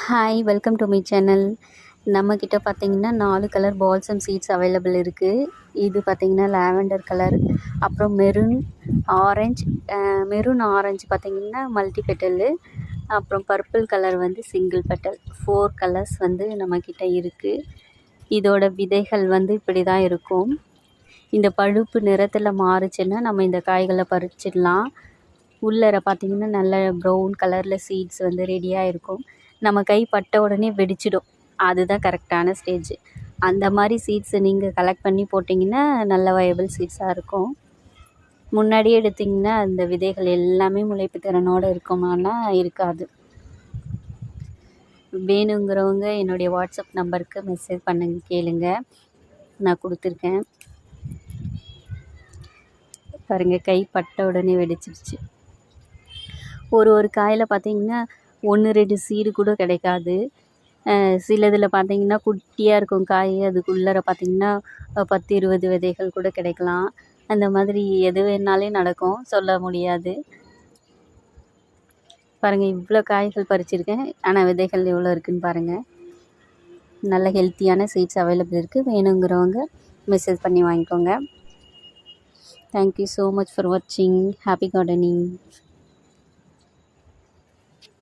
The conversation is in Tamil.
Hi welcome to my channel நம்மக்கிட்ட பார்த்தீங்கன்னா நாலு colour balls and seeds available இருக்குது இது பார்த்தீங்கன்னா லாவெண்டர் கலர் அப்புறம் மெரூன் ஆரஞ்ச் மெரூன் ஆரஞ்சு பார்த்தீங்கன்னா மல்டி பெட்டலு அப்புறம் பர்பிள் கலர் வந்து சிங்கிள் பெட்டல் ஃபோர் கலர்ஸ் வந்து நம்மக்கிட்ட இருக்குது இதோட விதைகள் வந்து இப்படி தான் இருக்கும். இந்த பழுப்பு நிறத்தில் மாறுச்சுன்னா நம்ம இந்த காய்களை பறிச்சிடலாம். உள்ளர பார்த்தீங்கன்னா நல்ல ப்ரௌன் கலரில் சீட்ஸ் வந்து ரெடியாக இருக்கும். நம்ம கை பட்ட உடனே வெடிச்சிடும். அதுதான் கரெக்டான ஸ்டேஜ். அந்த மாதிரி சீட்ஸை நீங்கள் கலெக்ட் பண்ணி போட்டிங்கன்னா நல்ல வயபிள் சீட்ஸாக இருக்கும். முன்னாடியே எடுத்திங்கன்னா அந்த விதைகள் எல்லாமே முளைப்பு திறனோடு இருக்குமானா இருக்காது. வேணுங்கிறவங்க என்னுடைய வாட்ஸ்அப் நம்பருக்கு மெசேஜ் பண்ணுங்க கேளுங்க. நான் கொடுத்துருக்கேன். பாருங்கள் கை பட்ட உடனே வெடிச்சிருச்சு. ஒரு ஒரு காயில் பார்த்தீங்கன்னா ஒன்று ரெண்டு சீடு கூட கிடைக்காது. சிலதில் பார்த்தீங்கன்னா குட்டியாக இருக்கும் காய். அதுக்குள்ளார பார்த்தீங்கன்னா பத்து இருபது விதைகள் கூட கிடைக்கலாம். அந்த மாதிரி எது வேணாலே நடக்கும். சொல்ல முடியாது. பாருங்கள் இவ்வளோ காய்கள் பறிச்சிருக்கேன். ஆனால் விதைகள் எவ்வளோ இருக்குதுன்னு பாருங்கள் நல்ல ஹெல்த்தியான சீட்ஸ் அவைலபிள் இருக்குது வேணுங்கிறவங்க மெசேஜ் பண்ணி வாங்கிக்கோங்க. Thank you so much for வாட்சிங் ஹாப்பி கார்டனிங்